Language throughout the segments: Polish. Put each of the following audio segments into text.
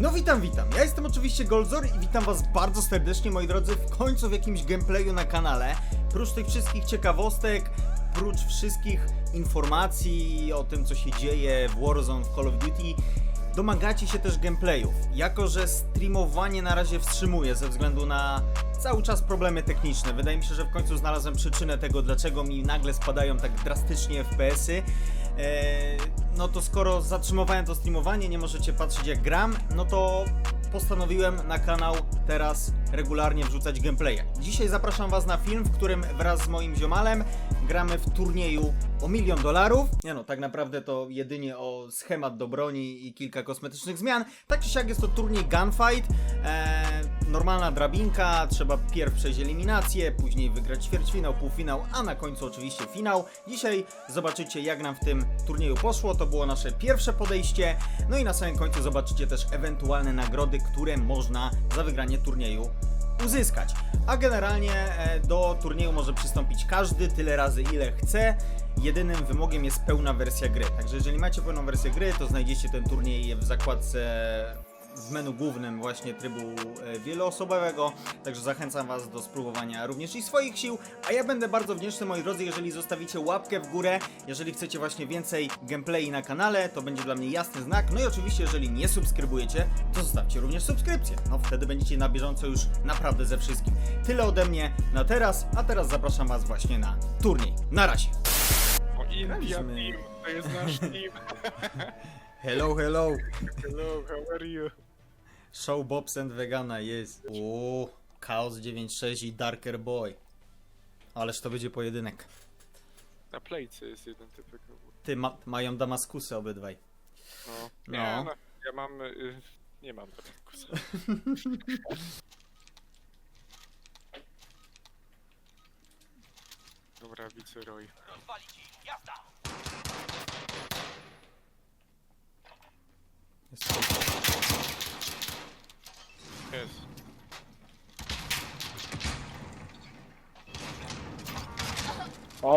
No witam, witam. Ja jestem oczywiście Goldzor i witam was bardzo serdecznie, moi drodzy, w końcu w jakimś gameplayu na kanale. Prócz tych wszystkich ciekawostek, prócz wszystkich informacji o tym, co się dzieje w Warzone, w Call of Duty, domagacie się też gameplayów. Jako, że streamowanie na razie wstrzymuję ze względu na cały czas problemy techniczne. Wydaje mi się, że w końcu znalazłem przyczynę tego, dlaczego mi nagle spadają tak drastycznie FPS-y. Eee, no to skoro zatrzymowałem to streamowanie, nie możecie patrzeć jak gram, no to postanowiłem na kanał teraz regularnie wrzucać gameplaye. Dzisiaj zapraszam was na film, w którym wraz z moim ziomalem gramy w turnieju o milion dolarów. Nie no, tak naprawdę to jedynie o schemat do broni i kilka kosmetycznych zmian. Tak czy siak jest to turniej gunfight. Eee, normalna drabinka, trzeba pierw przejść eliminację, później wygrać ćwierćfinał, półfinał, a na końcu oczywiście finał. Dzisiaj zobaczycie jak nam w tym turnieju poszło, to było nasze pierwsze podejście. No i na samym końcu zobaczycie też ewentualne nagrody, które można za wygranie turnieju uzyskać. A generalnie e, do turnieju może przystąpić każdy tyle razy ile chce. Jedynym wymogiem jest pełna wersja gry. Także jeżeli macie pełną wersję gry, to znajdziecie ten turniej w zakładce w menu głównym właśnie trybu e, wieloosobowego, także zachęcam Was do spróbowania również i swoich sił, a ja będę bardzo wdzięczny moi drodzy, jeżeli zostawicie łapkę w górę, jeżeli chcecie właśnie więcej gameplay na kanale, to będzie dla mnie jasny znak, no i oczywiście jeżeli nie subskrybujecie, to zostawcie również subskrypcję, no wtedy będziecie na bieżąco już naprawdę ze wszystkim. Tyle ode mnie na teraz, a teraz zapraszam Was właśnie na turniej. Na razie! O, India Graliśmy. Team, to jest nasz team. Hello, hello! Hello, how are you? Show Bobs and Vegana jest. Uuu, Chaos 9.6 i Darker Boy. Ależ to będzie pojedynek. Na playce jest jeden typek. Ty, ma, mają damaskusy obydwaj. No. No. Nie, no. Ja mam... Y, nie mam takiego. Dobra, wiceroy. Jest Jest.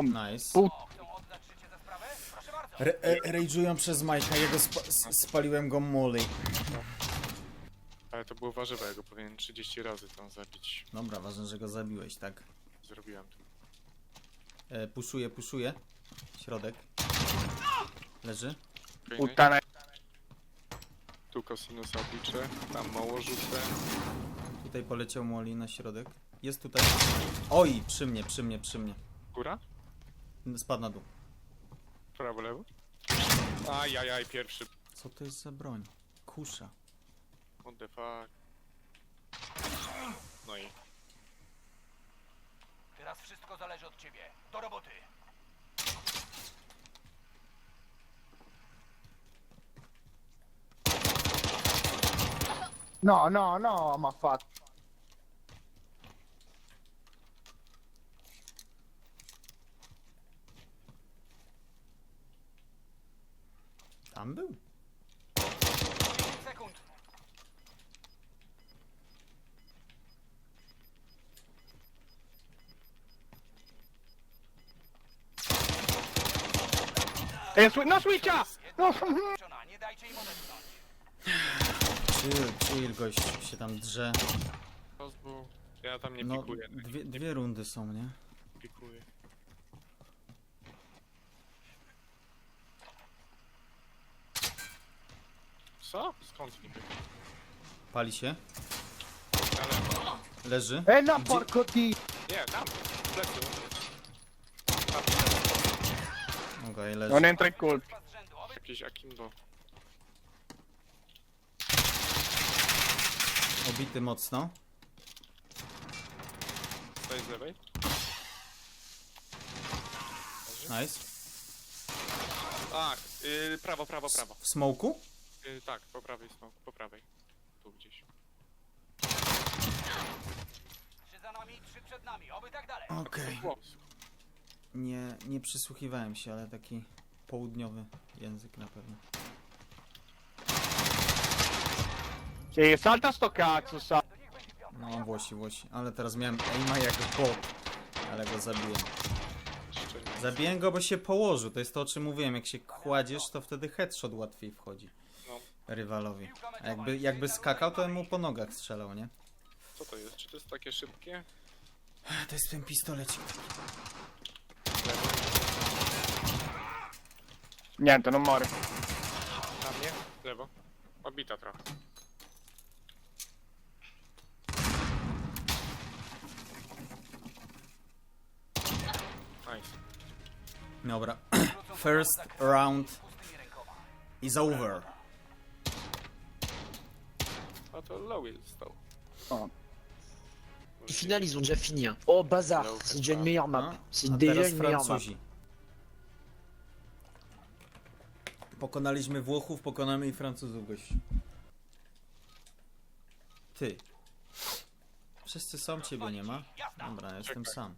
Nice. Re, e, rage'ują przez Majka, jego spa, s- spaliłem go muli. Ale to było warzywa, ja go powinien 30 razy tam zabić. Dobra, ważne, że go zabiłeś, tak? Zrobiłem to. E, puszuję, puszuję. Środek. Leży. Okay, Utana. Tu kosinusa tam mało rzucę. Tutaj poleciał moli na środek. Jest tutaj. Oj, przy mnie, przy mnie, przy mnie. Góra? Spadł na dół. Prawo, lewo? Ajajaj, pierwszy. Co to jest za broń? Kusza. What the fuck? No i... Teraz wszystko zależy od ciebie. Do roboty. No, no, no, I'm a fuck. Tam był? Sekund. Ej, swi- no switcha! No, Żona, nie dajcie im odetchnąć. Chill, chill, gość się tam drze. Rozbu... Ja tam nie No, pikuję. dwie, dwie rundy są, nie? Pikuję. Co? Skąd niby? Pali się. Ale... Leży. Ej, na Gdzie- porco ti! Nie, tam! Plecy. Tam Okej, leży. Non entra in colpo. Jakieś akimbo. Obity mocno. Stoi z lewej? Nice. A, yy, prawo, prawo, prawo. W smoku? Yy, tak, po prawej smok, po prawej. Tu gdzieś. trzy za nami, trzy przed nami. Oby tak dalej. Okej. Nie, nie przysłuchiwałem się, ale taki południowy język na pewno. Sì, salta sto cazzo, sa. No, Włosi, Włosi. Ale teraz miałem aima jak bot. Ale go zabiłem. Zabiłem go, bo się położył. To jest to, o czym mówiłem. Jak się kładziesz, to wtedy headshot łatwiej wchodzi. No. rywalowi. A jakby, jakby skakał, to bym mu po nogach strzelał, nie? Co to jest? Czy to jest takie szybkie? To jest ten pistolecik. Niente, non muore. Na mnie? Lewo. Obita trochę. Nice. Dobra. First round is over. A to Lowell stał. Au final, ils ont déjà fini. hein. Oh, bazar, Là, c'est déjà une meilleure map. C'est A déjà teraz une meilleure map. Francuzi. Pokonaliśmy Włochów, pokonamy i Francuzów, gościu. Ty. Wszyscy są, ciebie nie ma? Dobra, ja jestem sam.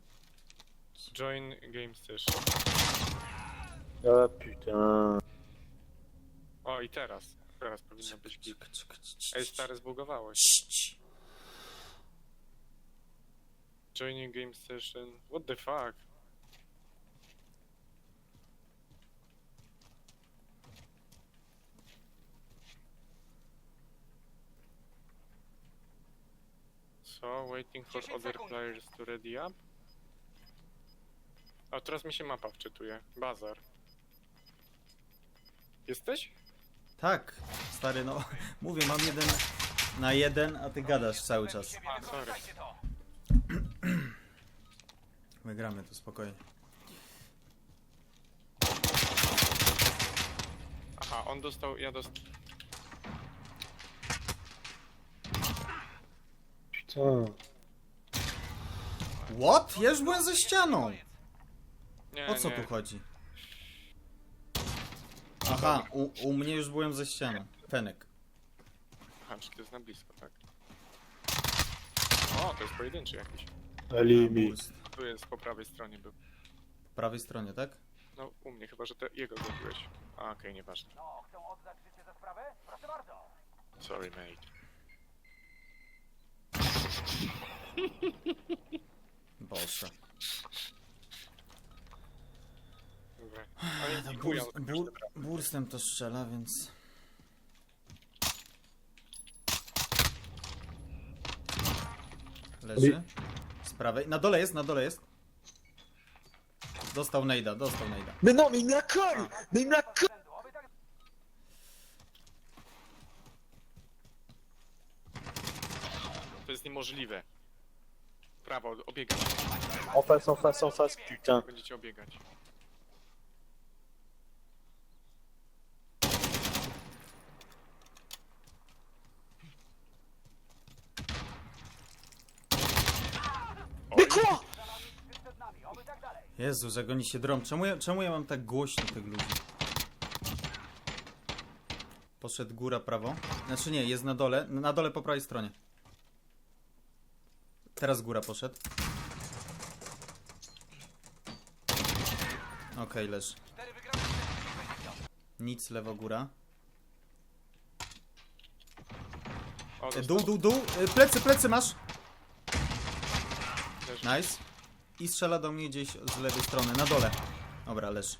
Join Game Station. Ah putain. O i teraz. Teraz powinno być git. Ej, stary, zbugowało się. Joining Game Session. What the fuck? So, waiting for 10 other players to ready up. A teraz mi się mapa wczytuje. Bazar. Jesteś? Tak, stary, no mówię, mam jeden na jeden, a ty gadasz cały czas. A, sorry. Wygramy to spokojnie. Aha, on dostał, ja dostał. Putain. What? Ja już byłem ze ścianą! Nie, O co nie. tu chodzi? Aha, u, u mnie już byłem ze ścianą. Fenek. Aha, czy to jest na blisko, tak. O, to jest pojedynczy jakiś. Burst. Tu jest po prawej stronie był. Po prawej stronie, tak? No, u mnie, chyba że te, jego zabiłeś. A, okej, nieważne. No, chcą oddać życie za sprawę? Proszę bardzo. Sorry, mate. Boże. Dobra. Bur, każdym razem. burstem to strzela, więc... Leży. Z prawej. Na dole jest, na dole jest. Dostał Nejda, dostał Nejda. Colle Mais il me la colle Rzędu, oby tak To jest niemożliwe. Prawo, obiegać. Face, en face, putain. Będziecie obiegać. Mais quoi przed nami, oby tak dalej. Jezu, że oni się drą. Czemu ja, czemu ja mam tak głośno tych ludzi? Poszedł góra prawo. Znaczy nie, jest na dole. Na dole po prawej stronie. Teraz góra poszedł. Okej, leży. Cztery wygrane, Nic, lewo góra. E. Dół, dół, dół. E, Plecy, plecy masz. Nice. I strzela do mnie gdzieś z lewej strony, na dole. Dobra, leży.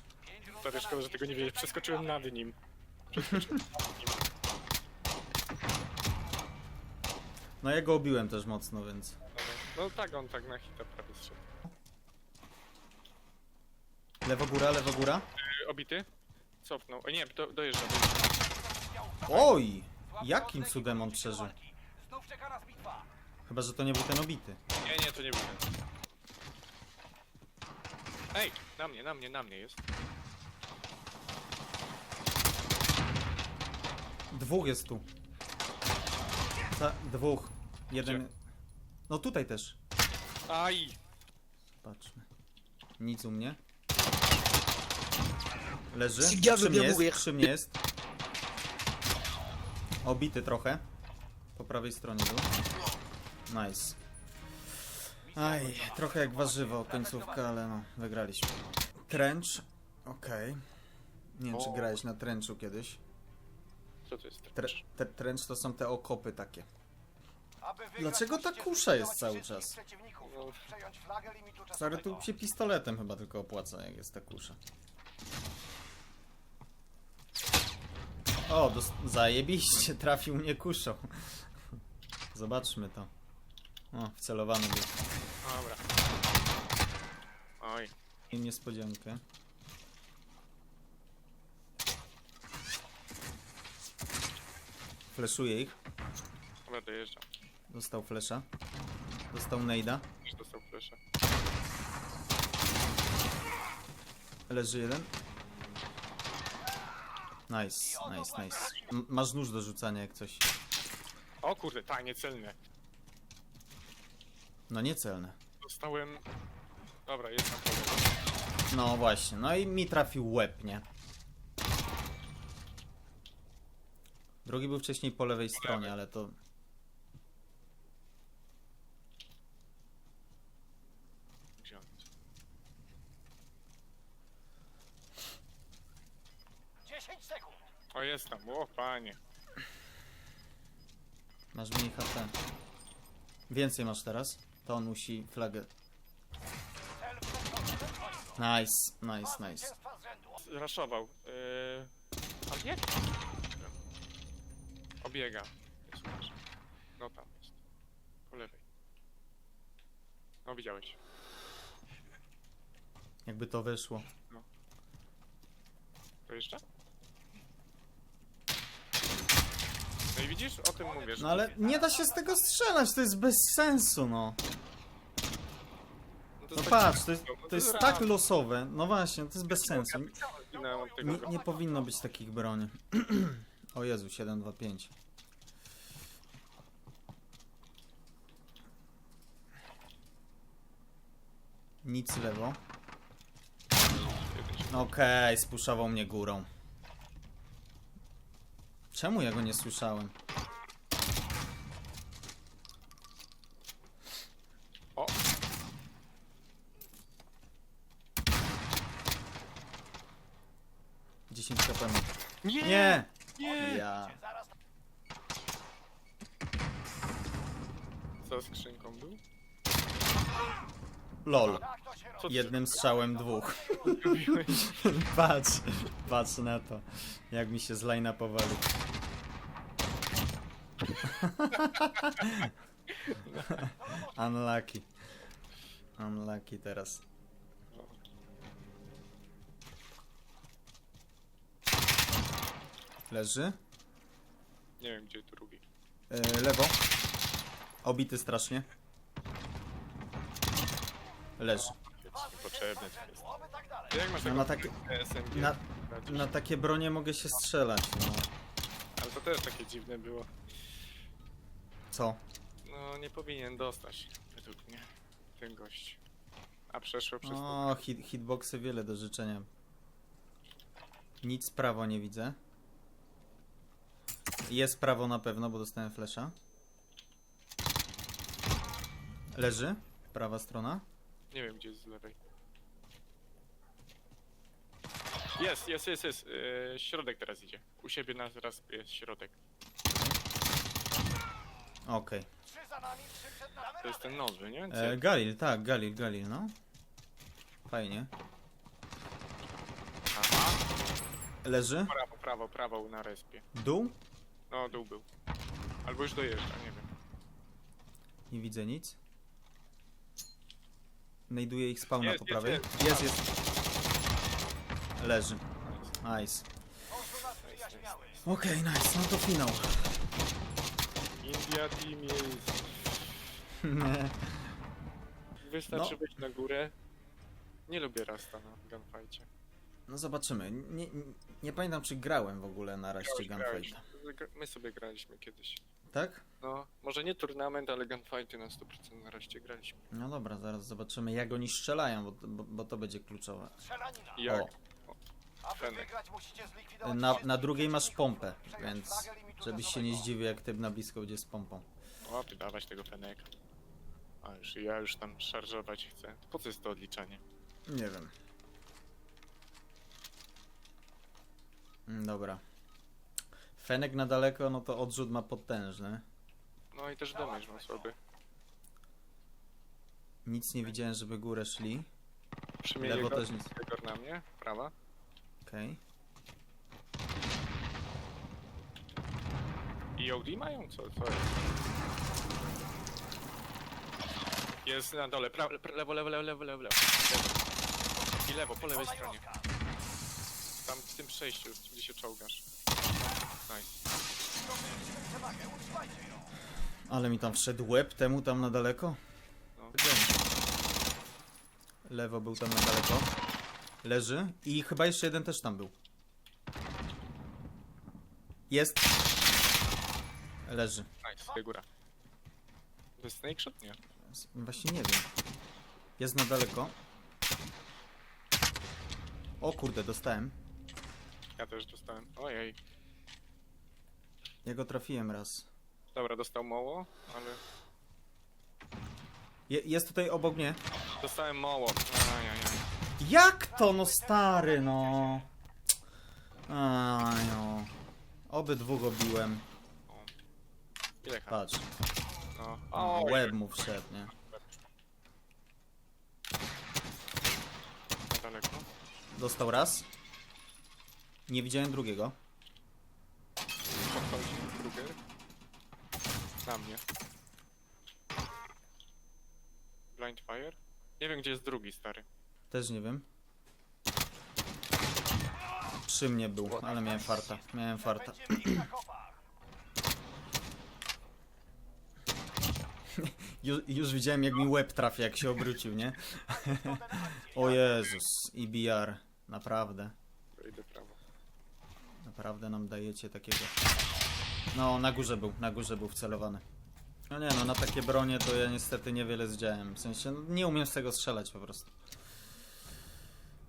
Stary, szkoda, że tego nie wiedzieć. Przeskoczyłem nad nim. No ja go obiłem też mocno, więc... No tak, on tak na hita prawie strzelił. Lewo góra, lewo góra. Y, Obity? Cofnął. O nie, do, dojeżdża. dojeżdża. Oj! Jakim cudem on przeżył? Chyba, że to nie był ten obity. Nie, nie, to nie był ten. Ej, na mnie, na mnie, na mnie jest. Dwóch jest tu. Ta, dwóch. Jeden. Gdzie? No tutaj też. Aj! Patrzmy. Nic u mnie. Leży. Veut mnie bien jest, mourir. przy mnie jest. Obity trochę. Po prawej stronie był. Nice. Aj, trochę jak warzywo końcówka, ale no, wygraliśmy. Trench. Okej. Nie wiem, czy O. grałeś na trenchu kiedyś. Co to jest? Tre, te, trench to są te okopy takie. Dlaczego ta kusza jest cały czas? No. Stary, tu się pistoletem chyba tylko opłaca, jak jest ta kusza. O, dos- zajebiście, trafił mnie kuszą. Zobaczmy to. O, wcelowany był. Dobra. Oj, I niespodziankę. Fleszuję ich. dobra, dojeżdżam. Dostał flesza. Dostał nejda. Już dostał fleszę. Leży jeden. Nice, nice, nice. M masz nóż do rzucania jak coś. O kurde, tak, niecelne. No niecelne. Dostałem... Dobra, jest pole. No właśnie, no i mi trafił łeb, nie? Drugi był wcześniej po lewej stronie, ale to... Gdzie on jest? 10 sekund. O, jest tam, o panie. Masz mniej HP. Więcej masz teraz. To on musi flagę. Nice, nice, nice. Raszował. Yy... A jak? Obiega. Jest. No tam jest. Po lewej. No widziałeś. Jakby to wyszło. To jeszcze? No i widzisz? O tym mówię, że... No ale nie da się z tego strzelać, to jest bez sensu, no. No to No jest patrz, to jest, no to jest tak losowe. No właśnie, to jest bez sensu. Zginąłem od tego. Nie, nie powinno być takich broni. O Jezu, 725. Nic lewo. Okej, spuszował mnie górą. Czemu ja go nie słyszałem? O! 10 kp. Nie! Nie! Nie! Ja. Co skrzynką był? LOL. tak to. Co ty Jednym strzałem dwóch. Patrz, patrz na to. Jak mi się z line'a powalił. Unlucky. Unlucky teraz. Leży. Nie wiem, gdzie drugi. E, lewo. Obity strasznie. Leży. Niepotrzebny to jest. Tak. Ty Jak masz No na takie, SMG? na, na takie bronie mogę się strzelać. No. Ale to też takie dziwne było. Co? No, nie powinien dostać, według mnie, ten gość. A przeszło przez to. O, hit, hitboxy wiele do życzenia. Nic prawo nie widzę. Jest prawo na pewno, bo dostałem flesza. Leży. Prawa strona. Nie wiem, gdzie jest z lewej. Jest, jest, jest, jest. Yy, środek teraz idzie. U siebie na raz jest środek. Okej. Trzy za nami, trzy przed nami. To jest ten nowy, nie? E, Galil, tak, Galil, Galil, no. Fajnie. Aha. Leży. Prawo, prawo, prawo na respie. Dół. No, dół był. Albo już dojeżdża, nie wiem. Nie widzę nic. Znajduję ich spawna Jest, po jest, prawej. jest. Jest. Leży. Nice. Okej, nice, no to finał. India Team jest. Wystarczy No. wejść na górę. Nie lubię Rasta na gunfightie. No zobaczymy. Nie, nie, nie pamiętam czy grałem w ogóle na raście Gunfighta. My sobie graliśmy kiedyś. Tak? No, może nie turnament, ale gunfighty na 100% na raście graliśmy. No dobra, zaraz zobaczymy jak oni strzelają, bo, bo, bo to będzie kluczowe. Strzelanina. Jak? O, Aby Fenek. wygrać, musicie zlikwidować na, wszystkich na drugiej masz przeciwników, pompę, przejąć więc flagę limitu żebyś się nie czasowego. zdziwił jak typ na blisko będzie z pompą. O, ty dawać tego feneka. A już ja już tam szarżować chcę. Po co jest to odliczanie? Nie wiem. Mm, Dobra. Fenek na daleko, no to odrzut ma potężny. No i też damage mam słaby. Nic nie widziałem, żeby górę szli. Przemienię Lewo go, też na mnie, prawa. Okej. EOD mają? Co, co jest? Jest na dole, pra, pra, lewo, lewo, lewo, lewo, lewo, lewo. Lewo. I lewo, po lewej stronie. Tam w tym przejściu, gdzie się czołgasz. Nice. Ale mi tam wszedł łeb temu tam na daleko. No. Lewo był tam na daleko. Leży. I chyba jeszcze jeden też tam był. Jest. Leży. Nice, góra. To jest snake shot? Nie. Właśnie nie wiem. Jest na daleko. O kurde, dostałem. Ja też dostałem. Ojej. Ja go trafiłem raz. Dobra, dostał mało, ale... Je, jest tutaj obok mnie. Dostałem mało. Ajajaj. Jak to, no stary, no. Aj, no. Obydwu obiłem. Ile H? Patrz. No. O, łeb mu wszedł, nie? Daleko. Dostał raz. Nie widziałem drugiego. Na mnie. Blind fire? Nie wiem gdzie jest drugi stary. Też nie wiem. Przy mnie był, ale miałem farta. Miałem farta. Już, już widziałem jak mi łeb trafia, jak się obrócił, nie? o Jezus, IBR. Naprawdę. Prawo. Naprawdę nam dajecie takiego. No, na górze był, na górze był wcelowany. No nie no, na takie bronie to ja niestety niewiele zdziałem. W sensie, no, nie umiem z tego strzelać po prostu.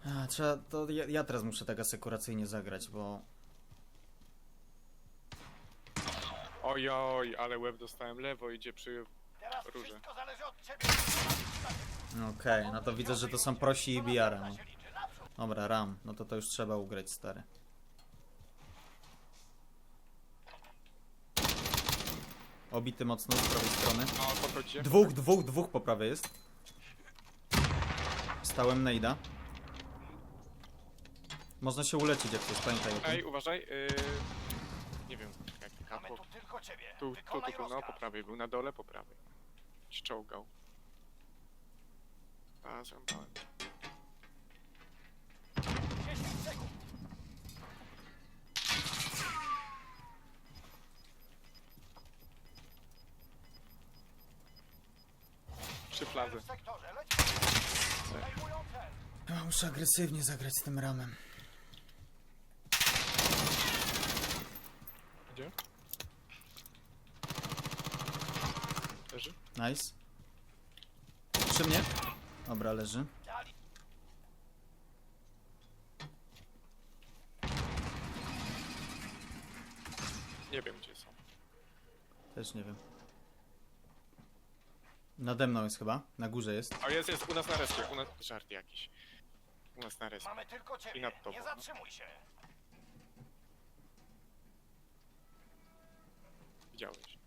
A, trzeba, to ja, ja teraz muszę tak asekuracyjnie zagrać, bo... Ojoj, ale łeb dostałem lewo, idzie przy... Teraz Róże. wszystko zależy od ciebie. Okej, no to widzę, że to są prosi IBR. No. Dobra, ram, no to to już trzeba ugrać, stary. Obity mocno z prawej strony. O, podchodzi. Dwóch, dwóch, dwóch po prawej jest. Stałem Nejda. Można się ulecić jak coś, pamiętaj o tym. Ej, uważaj. Yy... Nie wiem, jak Mamy tu tylko ciebie. Tu, tu, tu, Wykonaj tu, no po rozkaz. prawej był, na dole po prawej. Się czołgał. A, zrąbałem. 10 sekund. Cel. Ja muszę agresywnie zagrać z tym ramem. Gdzie? Leży? Nice. Przy mnie? Dobra, leży. Nie wiem gdzie są. Też nie wiem. Nade mną jest chyba. Na górze jest. O, jest, jest, u nas na respie, u nas... Żart jakiś. U nas na respie. Mamy tylko I ciebie. nad tobą. Nie zatrzymuj się. Widziałeś.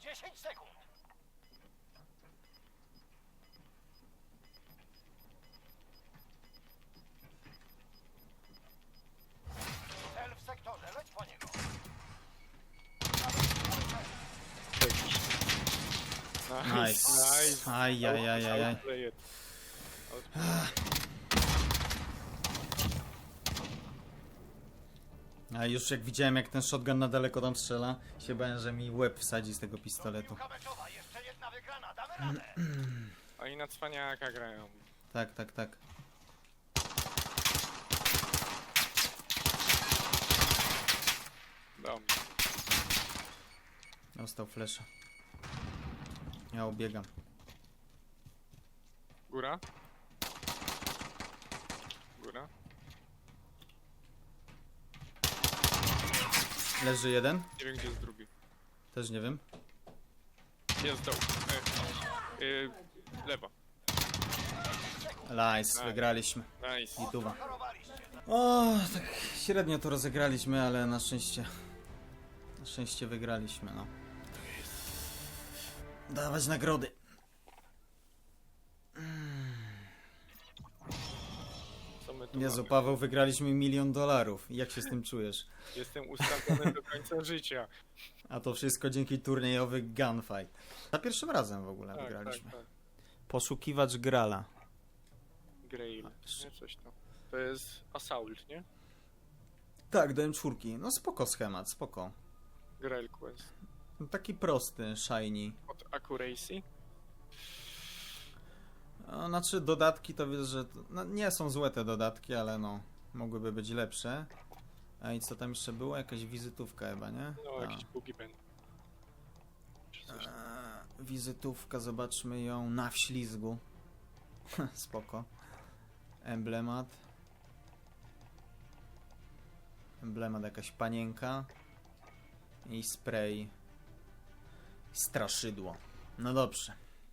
10 sekund. Nice. nice. Ajajajajaj. Outplay it. A już jak widziałem jak ten shotgun na daleko tam strzela, się bałem, że mi łeb wsadzi z tego pistoletu. Piłka meczowa, jeszcze jedna wygrana, damy radę. Oni na cwaniaka grają. Tak, tak, tak. Do mnie. Dostał flesza. Ja ubiegam. Góra? Góra? Leży jeden? Nie wiem gdzie jest drugi. Też nie wiem. Jest doł. E, e, lewo. Nice, wygraliśmy. Nice. I tuwa. Chorowaliście. O, tak średnio to rozegraliśmy, ale na szczęście. Na szczęście wygraliśmy, no. Dawać nagrody. Co my Jezu, Paweł, wygraliśmy milion dolarów. Jak się z tym czujesz? Jestem ustawiony do końca życia. A to wszystko dzięki turniejowy Gunfight. Za pierwszym razem w ogóle Tak, tak, wygraliśmy. tak. Poszukiwacz Grala. Grail, nie coś tam. To jest Assault, nie? Tak, do M4. No spoko schemat, spoko. Grail Quest. No, Taki prosty, shiny. Accuracy? No, znaczy dodatki to widzę, że no, nie są złe te dodatki, ale no mogłyby być lepsze. A i co tam jeszcze było? Jakaś wizytówka chyba, nie? No, Tak. coś tam. Eee, wizytówka, zobaczmy ją na wślizgu. Spoko. Emblemat. Emblemat jakaś panienka. I spray. Straszydło. No dobrze.